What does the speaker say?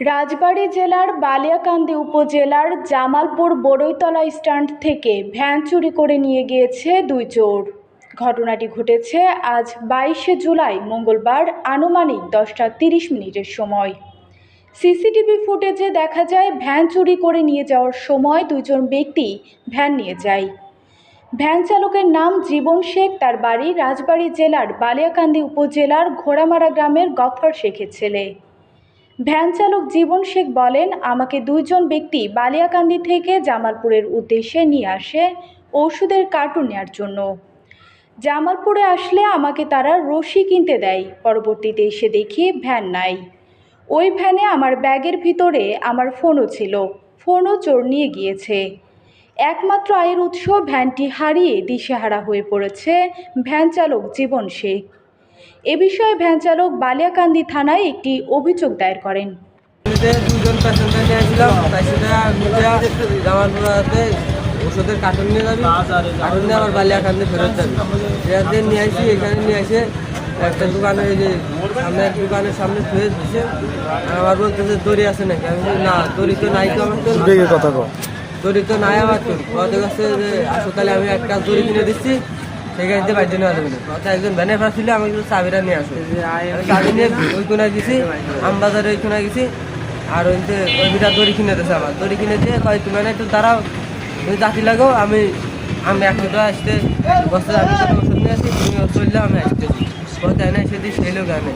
রাজবাড়ী জেলার বালিয়াকান্দি উপজেলার জামালপুর বড়ইতলা স্ট্যান্ড থেকে ভ্যান চুরি করে নিয়ে গিয়েছে দুই চোর। ঘটনাটি ঘটেছে আজ বাইশে জুলাই মঙ্গলবার আনুমানিক দশটা তিরিশ মিনিটের সময়। সিসিটিভি ফুটেজে দেখা যায়, ভ্যান চুরি করে নিয়ে যাওয়ার সময় দুজন ব্যক্তি ভ্যান নিয়ে যায়। ভ্যান চালকের নাম জীবন শেখ, তার বাড়ি রাজবাড়ী জেলার বালিয়াকান্দি উপজেলার ঘোড়ামারা গ্রামের গফর শেখের ছেলে। ভ্যান চালক জীবন শেখ বলেন, আমাকে দুইজন ব্যক্তি বালিয়াকান্দি থেকে জামালপুরের উদ্দেশ্যে নিয়ে আসে ওষুধের কার্টুন নেওয়ার জন্য। জামালপুরে আসলে আমাকে তারা রশি কিনতে দেয়, পরবর্তীতে এসে দেখি ভ্যান নাই। ওই ভ্যানে আমার ব্যাগের ভিতরে আমার ফোনও ছিল, ফোনও চোর নিয়ে গিয়েছে। একমাত্র আয়ের উৎস ভ্যানটি হারিয়ে দিশেহারা হয়ে পড়েছে ভ্যান চালক জীবন শেখ। এ বিষয়ে ভ্যান চালক বালিয়াকান্দি থানায় একটি অভিযোগ দায়ের করেন। দুজন প্যাসেঞ্জার নিয়েছিলাম তাই সেটা জামালপুরাতে ওষুধের কার্টুন নিয়ে যাবি কার্টুন নিয়ে আবার বালিয়াকান্দি ফেরত যাবি। এতে নিয়ে আসি এখানে নিয়ে এসে একটা দোকানে এই যে সামনে দোকানের সামনে শুয়ে দিছে। আর আমার বলতেছে দড়ি আছে নাকি? আমি বলি, না দড়ি তো নাই তো আমার তো। কথা দড়ি তো নাই আমার তো। কথা কাছে যে আসো তাহলে আমি একটা দড়ি কিনে দিচ্ছি। সেখানে দিয়ে বাইরে নেওয়া যাবে না একজন ভ্যানে ফাঁসছিল আমি কিন্তু চাবিটা নিয়ে আসো। আমি চাবি নিয়ে ওই কোনায় গেছি আমবাজারে ওই কোনায় গেছি আর ওই যে ওই দুটা দড়ি কিনে দিয়েছে আমার। দড়ি কিনে দিয়ে কয় তুমি না একটু দাঁড়াও তুমি জাতি লাগো আমি আমি একশো টাকা আসতে বসতে আমি ওষুধ নিয়ে আসি তুমি চললে আমি আসতে বলতে না সেদিন সেই লোক আমি